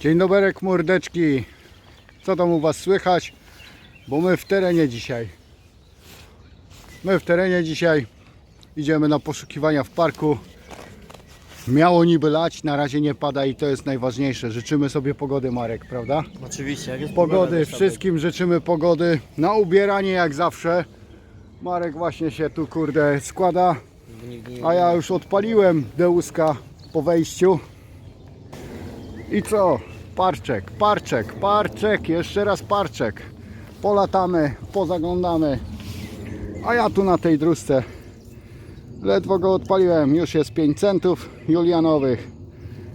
Dzień dobry, mordeczki. Co tam u Was słychać? Bo my w terenie dzisiaj. My w terenie dzisiaj idziemy na poszukiwania w parku. Miało niby lać, na razie nie pada i to jest najważniejsze. Życzymy sobie pogody, Marek, prawda? Oczywiście, jak jest Pogody, wszystkim życzymy pogody. Na ubieranie jak zawsze. Marek właśnie się tu kurde składa. A ja już odpaliłem Deuska po wejściu. I co? Parczek, parczek, parczek, jeszcze raz parczek. Polatamy, pozaglądamy. A ja tu na tej dróżce ledwo go odpaliłem. Już jest 5 centów julianowych.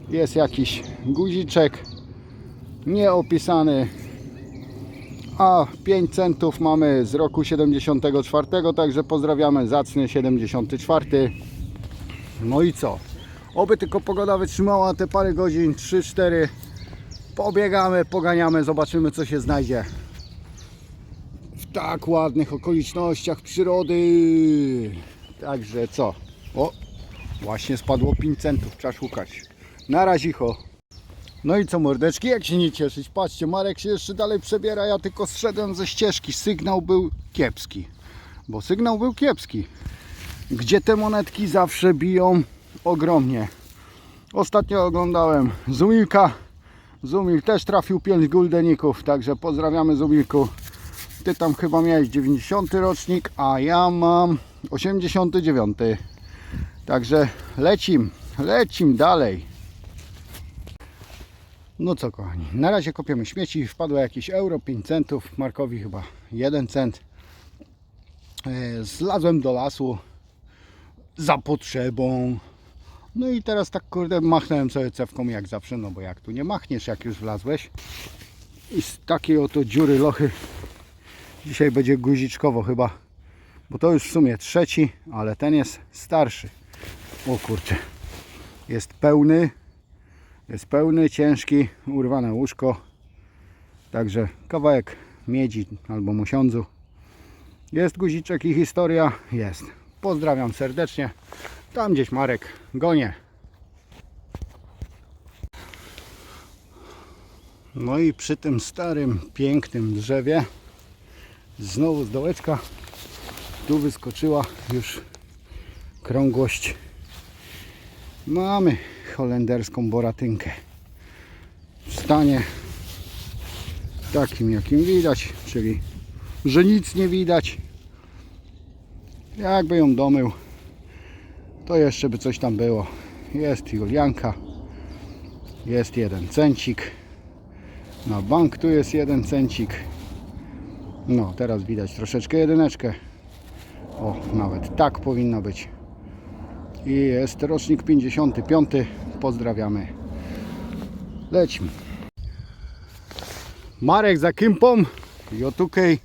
Jest jakiś guziczek nieopisany. A 5 centów mamy z roku 74, także pozdrawiamy zacny 74. No i co? Oby tylko pogoda wytrzymała te parę godzin, 3-4. Pobiegamy, poganiamy, zobaczymy co się znajdzie. W tak ładnych okolicznościach przyrody. Także co? O, właśnie spadło 5 centów, trzeba szukać. Na razicho. No i co mordeczki, jak się nie cieszyć? Patrzcie, Marek się jeszcze dalej przebiera, ja tylko zszedłem ze ścieżki. Sygnał był kiepski. Bo sygnał był kiepski. Gdzie te monetki zawsze biją ogromnie. Ostatnio oglądałem Zumilka. Zumil też trafił 5 guldeników, także pozdrawiamy Zumilku. Ty tam chyba miałeś 90 rocznik, a ja mam 89. Także lecim, lecim dalej. No co kochani, na razie kopiemy śmieci, wpadło jakieś euro, 5 centów, Markowi chyba 1 cent. E, Zlazłem do lasu za potrzebą. No i teraz tak kurde machnąłem sobie cewką jak zawsze, no bo jak tu nie machniesz jak już wlazłeś. I z takiej oto dziury lochy dzisiaj będzie guziczkowo chyba, bo to już w sumie trzeci, ale ten jest starszy. O kurczę, jest pełny, jest pełny, ciężki, urwane łóżko. Także kawałek miedzi albo mosiądzu. Jest guziczek i historia? Jest. Pozdrawiam serdecznie. Tam gdzieś Marek gonie. No i przy tym starym, pięknym drzewie znowu z dołeczka tu wyskoczyła już krągłość. Mamy holenderską boratynkę w stanie takim jakim widać, czyli że nic nie widać. Jakby ją domył, to jeszcze by coś tam było. Jest Julianka, jest jeden cencik. Na bank tu jest jeden cencik. No, teraz widać troszeczkę jedyneczkę. O, nawet tak powinno być. I jest rocznik 55. Pozdrawiamy. Lećmy. Marek za kympą. Jotukej.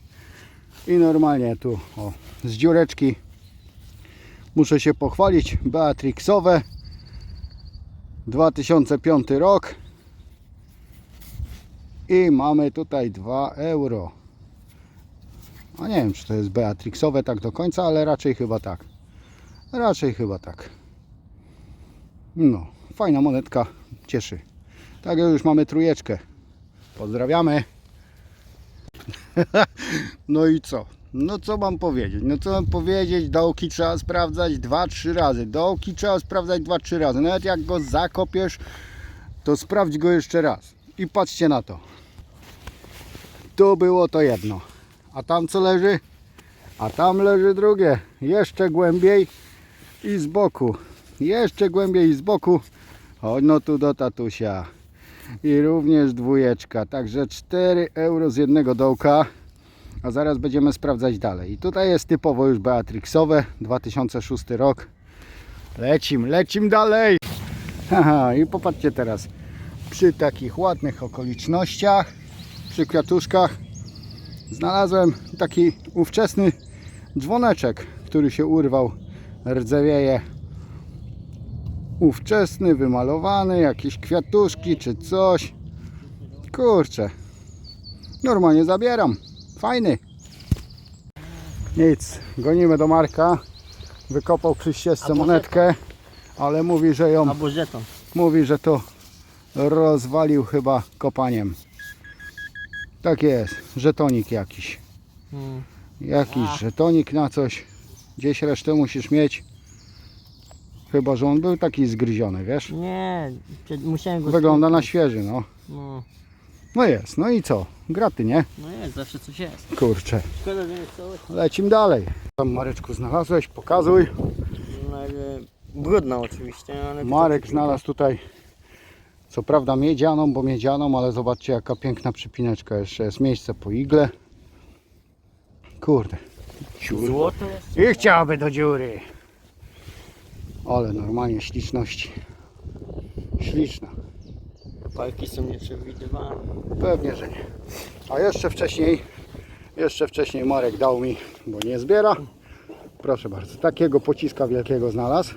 I normalnie tu o, z dziureczki muszę się pochwalić. Beatrixowe. 2005 rok. I mamy tutaj 2 euro. A nie wiem czy to jest Beatrixowe tak do końca ale raczej chyba tak. Raczej chyba tak. No fajna monetka. Cieszy. Tak już mamy trójeczkę. Pozdrawiamy. No i co? No co mam powiedzieć? No co mam powiedzieć? Dołki trzeba sprawdzać 2-3 razy. Dołki trzeba sprawdzać 2-3 razy. Nawet jak go zakopiesz, to sprawdź go jeszcze raz. I patrzcie na to. Tu było to jedno. A tam co leży? A tam leży drugie. Jeszcze głębiej i z boku. Jeszcze głębiej i z boku. Chodź no tu do tatusia i również dwójeczka. Także 4 euro z jednego dołka. A zaraz będziemy sprawdzać dalej. I tutaj jest typowo już Beatrixowe, 2006 rok. Lecim, lecim dalej. Haha, i popatrzcie teraz. Przy takich ładnych okolicznościach, przy kwiatuszkach, znalazłem taki ówczesny dzwoneczek, który się urwał, rdzewieje. Ówczesny, wymalowany, jakieś kwiatuszki czy coś. Kurczę, normalnie zabieram. Fajny. Nic, gonimy do Marka. Wykopał przy ścieżce monetkę, ale mówi, że ją, Albo żeton. mówi, że to rozwalił chyba kopaniem. Tak jest, żetonik jakiś. Hmm. Jakiś A. żetonik na coś. Gdzieś resztę musisz mieć. Chyba, że on był taki zgryziony, wiesz? Nie, musiałem go... Wygląda na świeży, no. No, No jest, no i co? Graty, nie? no jest, zawsze coś jest. Kurczę. Szkoda, że nie cały. Lecim dalej. Tam Mareczku znalazłeś, pokazuj. No, brudna oczywiście, ale... Marek znalazł tutaj, co prawda miedzianą, bo miedzianą, ale zobaczcie jaka piękna przypineczka. Jeszcze jest miejsce po igle. Kurde. Złoto jest? I chciałaby do dziury. Ale normalnie śliczności. Śliczna. Parki są nieprzewidywalne. Pewnie, że nie. A jeszcze wcześniej, jeszcze wcześniej Marek dał mi, bo nie zbiera. Proszę bardzo, takiego pociska wielkiego znalazł.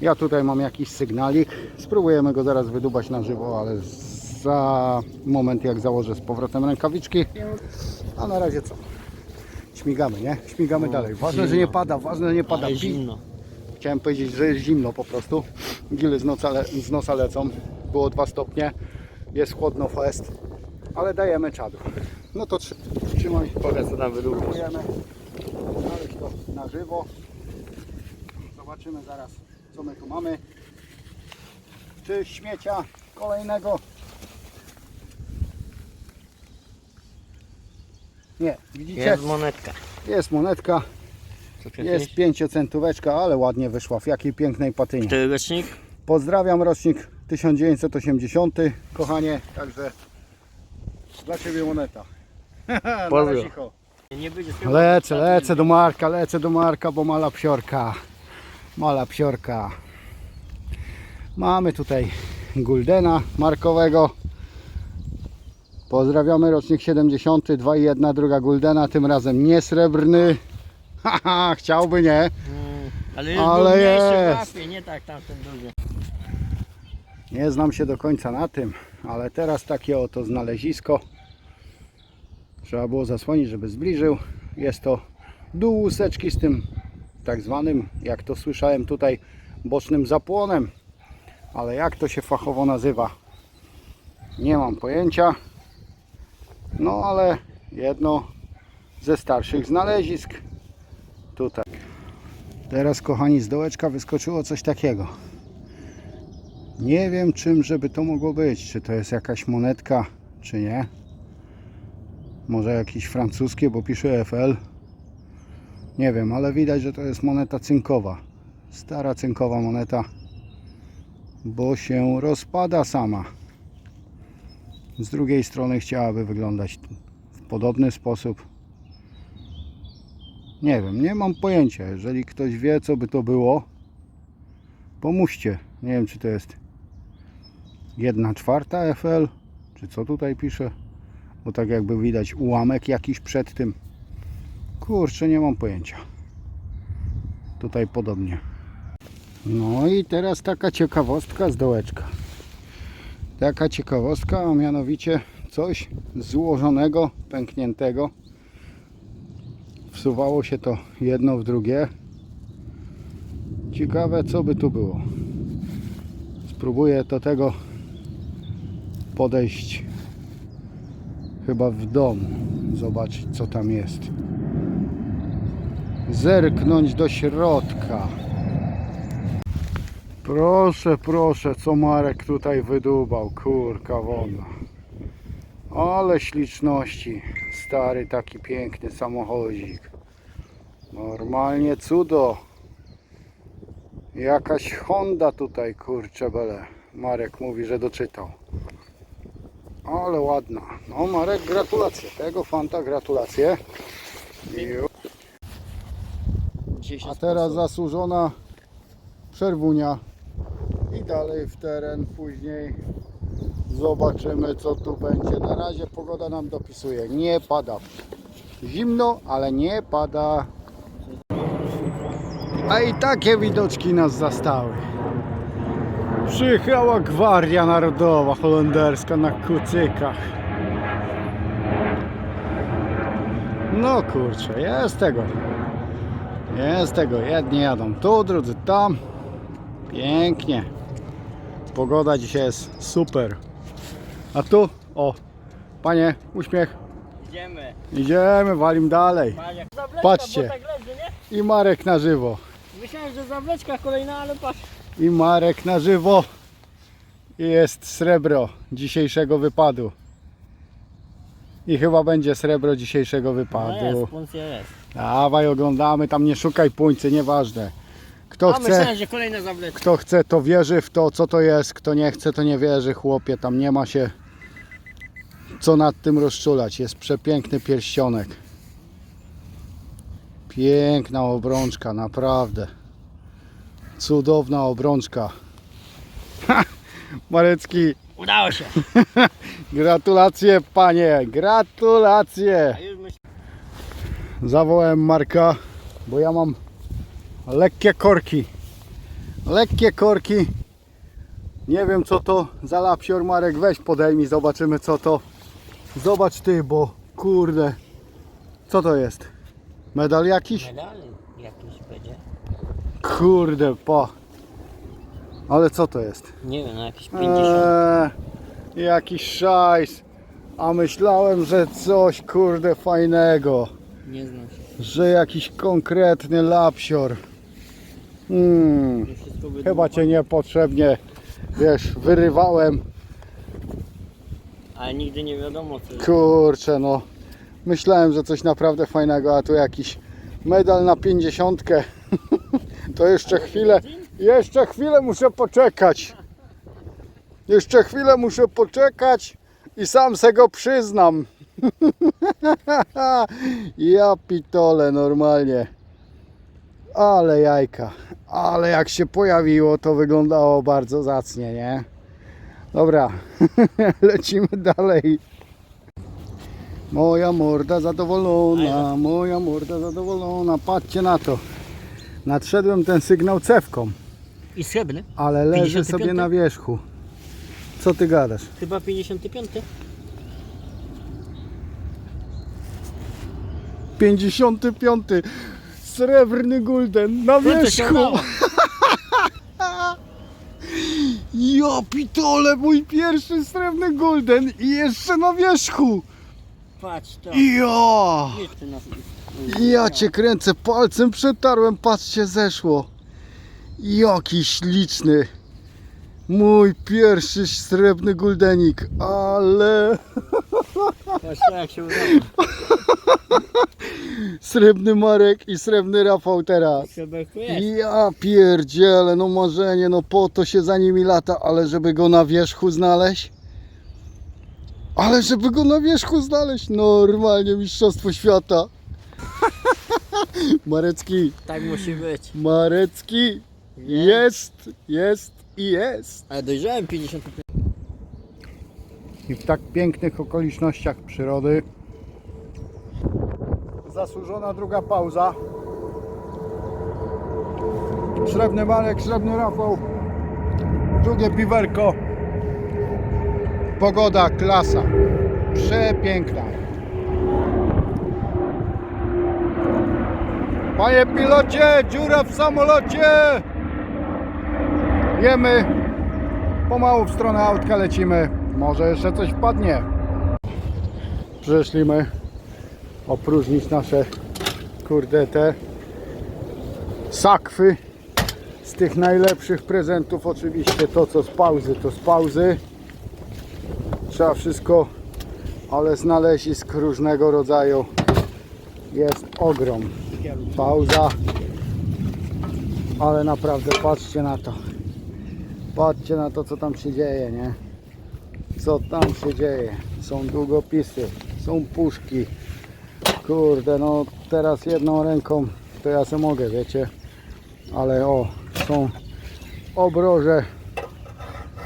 Ja tutaj mam jakiś sygnalik. Spróbujemy go zaraz wydubać na żywo, ale za moment jak założę z powrotem rękawiczki. A na razie co? Śmigamy, nie? Śmigamy No, dalej. Ważne, że zimno. nie pada, ważne, że nie pada. Ale zimno. Chciałem powiedzieć, że jest zimno po prostu. Gily z, noca z nosa lecą. Było 2 stopnie. Jest chłodno fest. Ale dajemy czadu. No to trzy- trzymaj. Pokaż co tam wydupisz. Spróbujemy znaleźć to na żywo. Zobaczymy zaraz co my tu mamy. Czy śmiecia kolejnego? Nie, widzicie? Jest monetka. Jest monetka, jest pięciocentóweczka, ale ładnie wyszła. W jakiej pięknej patynie. Który rocznik? Pozdrawiam, rocznik 1980, kochanie, także dla Ciebie moneta. Na Pozdro. razicho. Nie będzie Lecę, lecę do Marka, lecę do Marka, bo mala psiorka. Mala psiorka. Mamy tutaj Guldena markowego. Pozdrawiamy rocznik 70, 2 i 1, druga Guldena, tym razem nie srebrny. Haha, chciałby nie. Mm, ale, Ale ale jest. jest. Łapie, nie tak tamten drugi. Nie znam się do końca na tym, ale teraz takie oto znalezisko. Trzeba było zasłonić, żeby zbliżył. Jest to dół łuseczki z tym tak zwanym, jak to słyszałem tutaj, bocznym zapłonem. Ale jak to się fachowo nazywa? Nie mam pojęcia. No ale jedno ze starszych znalezisk tutaj. Teraz kochani z dołeczka wyskoczyło coś takiego. Nie wiem czym żeby to mogło być. Czy to jest jakaś monetka, czy nie. Może jakieś francuskie, bo pisze FL. Nie wiem, ale widać, że to jest moneta cynkowa. Stara cynkowa moneta, bo się rozpada sama. Z drugiej strony chciałaby wyglądać w podobny sposób. Nie wiem, nie mam pojęcia. Jeżeli ktoś wie, co by to było, pomóżcie. Nie wiem, czy to jest 1 czwarta FL, czy co tutaj pisze, bo tak jakby widać ułamek jakiś przed tym. Kurczę, nie mam pojęcia. Tutaj podobnie. No i teraz taka ciekawostka z dołeczka. Taka ciekawostka, a mianowicie coś złożonego, pękniętego. Wsuwało się to jedno w drugie. Ciekawe, co by tu było. Spróbuję do tego podejść chyba w domu. Zobaczyć co tam jest. Zerknąć do środka. Proszę, proszę, co Marek tutaj wydubał. Kurka wodna. Ale śliczności. Stary taki piękny samochodzik. Normalnie cudo. Jakaś Honda tutaj, kurczę bele. Marek mówi, że doczytał. Ale ładna. No Marek, gratulacje. Tego fanta, gratulacje. A teraz zasłużona przerwunia. I dalej w teren później. Zobaczymy co tu będzie. Na razie pogoda nam dopisuje. Nie pada. Zimno, ale nie pada. A i takie widoczki nas zastały. Przyjechała Gwardia Narodowa Holenderska na kucykach. No kurczę, jest tego. Jest tego. Jedni jadą tu, drudzy tam. Pięknie. Pogoda dzisiaj jest super. A tu, o, panie, uśmiech. Idziemy. Idziemy, walim dalej. Patrzcie. tak? I Marek na żywo. Myślałem, że zawleczka kolejna, ale patrz. I Marek na żywo. I jest srebro dzisiejszego wypadu. I chyba będzie srebro dzisiejszego No wypadu. jest, puncja jest. Dawaj, oglądamy, tam nie szukaj puńcy, nieważne. Kto A chce, myślałem, że zawleczka. kto chce, to wierzy w to, co to jest. Kto nie chce, to nie wierzy, chłopie. Tam nie ma się co nad tym rozczulać. Jest przepiękny pierścionek. Piękna obrączka, naprawdę. Cudowna obrączka. Ha! Marecki, Udało się. gratulacje panie, gratulacje. Zawołałem Marka, bo ja mam lekkie korki. Lekkie korki. Nie wiem co to za lapsior Marek, weź podejmij, zobaczymy co to. Zobacz ty, bo kurde. Co to jest? Medal jakiś? medal jakiś będzie. Kurde, po. Ale co to jest? Nie wiem, no jakieś 50. Eee, jakiś szajs. A myślałem, że coś kurde fajnego. Nie znam się. że jakiś konkretny lapsior. Hmm, chyba cię niepotrzebnie, wiesz, wyrywałem. Ale nigdy nie wiadomo co. Kurczę, no. Myślałem, że coś naprawdę fajnego, a tu jakiś medal na pięćdziesiątkę. To jeszcze chwilę, jeszcze chwilę muszę poczekać. Jeszcze chwilę muszę poczekać i sam se go przyznam. Ja pitole normalnie. Ale jajka. Ale jak się pojawiło, to wyglądało bardzo zacnie, nie? Dobra, lecimy dalej. Moja morda zadowolona, moja morda zadowolona. Patrzcie na to. Nadszedłem ten sygnał cewką, I srebrny? ale leży 55? sobie na wierzchu. Co ty gadasz? Chyba 55. 55. Srebrny gulden na się wierzchu. Ja pitole, mój pierwszy srebrny gulden i jeszcze na wierzchu. Patrz to. Ja. Jeszcze nas... Ja cię kręcę, palcem przetarłem, patrzcie, zeszło. Jaki śliczny. Mój pierwszy srebrny guldenik, ale to jak się udało. srebrny Marek i srebrny Rafał teraz. Ja pierdzielę, no marzenie, no po to się za nimi lata, ale żeby go na wierzchu znaleźć? Ale żeby go na wierzchu znaleźć, normalnie mistrzostwo świata. Marecki, Tak musi być. Marecki, jest, jest i jest. Ale dojrzałem 55. I w tak pięknych okolicznościach przyrody zasłużona druga pauza. Srebrny Marek, srebrny Rafał, drugie piwerko. Pogoda, klasa. Przepiękna. Panie pilocie, dziura w samolocie! Jemy. Pomału w stronę autka lecimy. Może jeszcze coś wpadnie. Przyszliśmy opróżnić nasze kurde te sakwy z tych najlepszych prezentów. Oczywiście to co z pauzy, to z pauzy. Trzeba wszystko, ale znalezisk różnego rodzaju jest ogrom. Pauza. Ale naprawdę patrzcie na to. Patrzcie na to, co tam się dzieje, nie? Co tam się dzieje? Są długopisy, są puszki. Kurde, no teraz jedną ręką to ja se mogę, wiecie? Ale o, są obroże,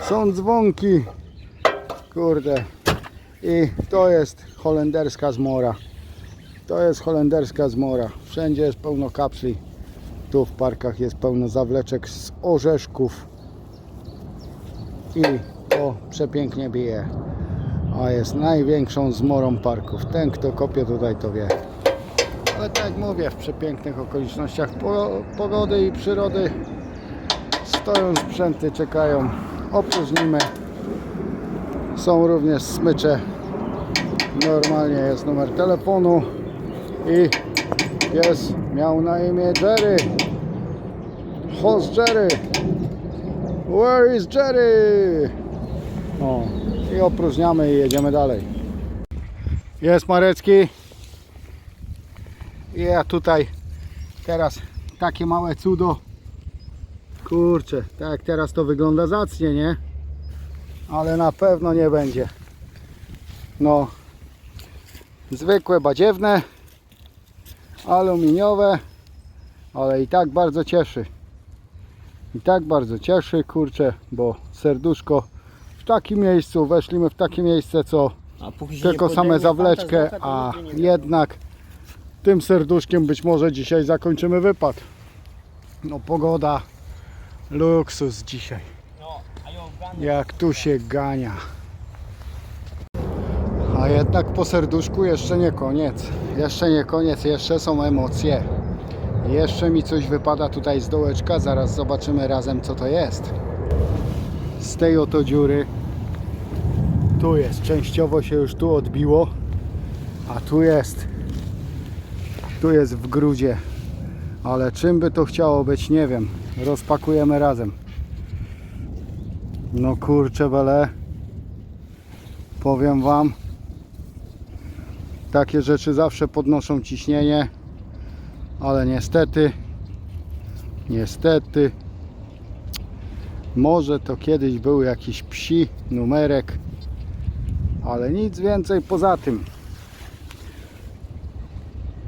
są dzwonki. Kurde. I to jest holenderska zmora. To jest holenderska zmora. Wszędzie jest pełno kapsli. Tu w parkach jest pełno zawleczek z orzeszków i to przepięknie bije. A jest największą zmorą parków. Ten kto kopie tutaj to wie. Ale tak jak mówię, w przepięknych okolicznościach po, pogody i przyrody stoją sprzęty, czekają opróżnimy. Są również smycze. Normalnie jest numer telefonu i pies miał na imię Jerry. Host Jerry. Where is Jerry? O, i opróżniamy i jedziemy dalej. Jest Marecki. I ja tutaj teraz takie małe cudo. Kurczę, tak teraz to wygląda zacnie, nie? Ale na pewno nie będzie. No, zwykłe badziewne, aluminiowe, ale i tak bardzo cieszy. I tak bardzo cieszy, kurczę, bo serduszko w takim miejscu, weszliśmy w takie miejsce, co tylko same zawleczkę, a jednak tym serduszkiem być może dzisiaj zakończymy wypad. No pogoda, luksus dzisiaj. No. Jak tu się gania. A jednak po serduszku jeszcze nie koniec. Jeszcze nie koniec, jeszcze są emocje. Jeszcze mi coś wypada tutaj z dołeczka, zaraz zobaczymy razem co to jest. Z tej oto dziury. Tu jest, częściowo się już tu odbiło. A tu jest. Tu jest w grudzie. Ale czym by to chciało być, nie wiem. Rozpakujemy razem. No kurczę bele. Powiem wam. Takie rzeczy zawsze podnoszą ciśnienie. Ale niestety. Niestety. Może to kiedyś był jakiś psi numerek. Ale nic więcej poza tym.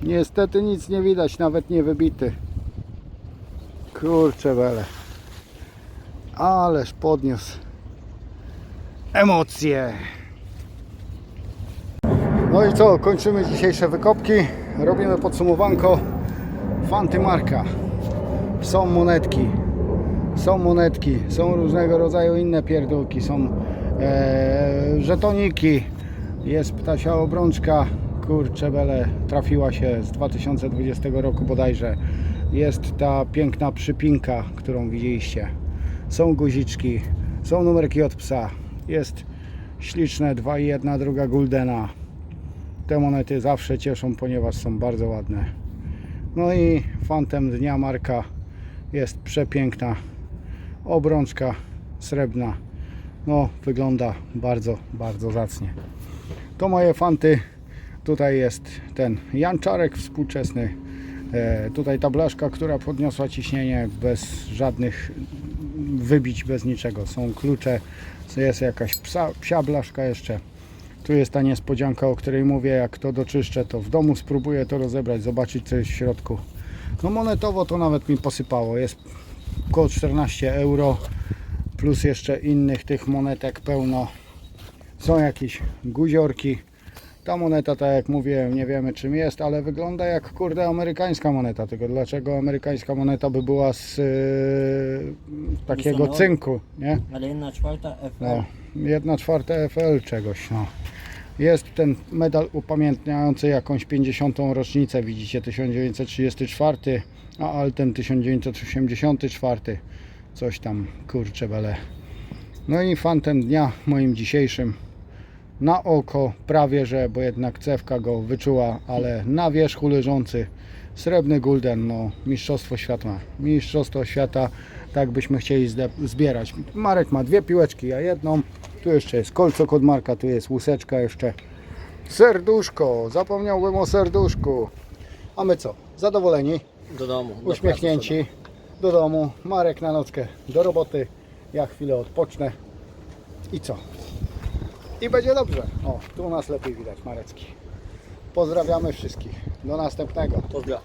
Niestety nic nie widać, nawet nie wybity. Kurczę bele. Ależ podniósł emocje. No i co, kończymy dzisiejsze wykopki. Robimy podsumowanko. Fanty marka. Są monetki. Są monetki. Są różnego rodzaju inne pierdółki. Są e, żetoniki. Jest ptasia obrączka. Kurczę bele. Trafiła się z 2020 roku bodajże. Jest ta piękna przypinka, którą widzieliście są guziczki, są numerki od psa, jest śliczne 2 i 1, druga guldena. Te monety zawsze cieszą, ponieważ są bardzo ładne. No i fantem dnia marka jest przepiękna obrączka srebrna. No, wygląda bardzo, bardzo zacnie. To moje fanty. Tutaj jest ten janczarek współczesny. E, tutaj ta blaszka, która podniosła ciśnienie bez żadnych wybić bez niczego. Są klucze, jest jakaś psa, psia blaszka jeszcze. Tu jest ta niespodzianka, o której mówię. Jak to doczyszczę, to w domu spróbuję to rozebrać, zobaczyć co jest w środku. No monetowo to nawet mi posypało. Jest około 14 euro plus jeszcze innych tych monetek pełno. Są jakieś guziorki. Ta moneta, tak jak mówiłem, nie wiemy czym jest, ale wygląda jak kurde amerykańska moneta. Tylko dlaczego amerykańska moneta by była z yy, takiego cynku, nie? Ale jedna czwarta FL. No, jedna czwarta FL czegoś, no. Jest ten medal upamiętniający jakąś 50. rocznicę, widzicie, 1934, a Altem 1984. Coś tam, kurczę bele. No i fantem dnia moim dzisiejszym na oko prawie, że, bo jednak cewka go wyczuła, ale na wierzchu leżący srebrny gulden, no mistrzostwo świata. Mistrzostwo świata, tak byśmy chcieli zbierać. Marek ma dwie piłeczki, ja jedną. Tu jeszcze jest kolcok od Marka, tu jest łuseczka jeszcze. Serduszko, zapomniałbym o serduszku. A my co? Zadowoleni, Do domu. do uśmiechnięci, do domu. Marek na nockę do roboty. Ja chwilę odpocznę. I co? I będzie dobrze. O, tu nas lepiej widać, Marecki. Pozdrawiamy wszystkich. Do następnego. Pozdro.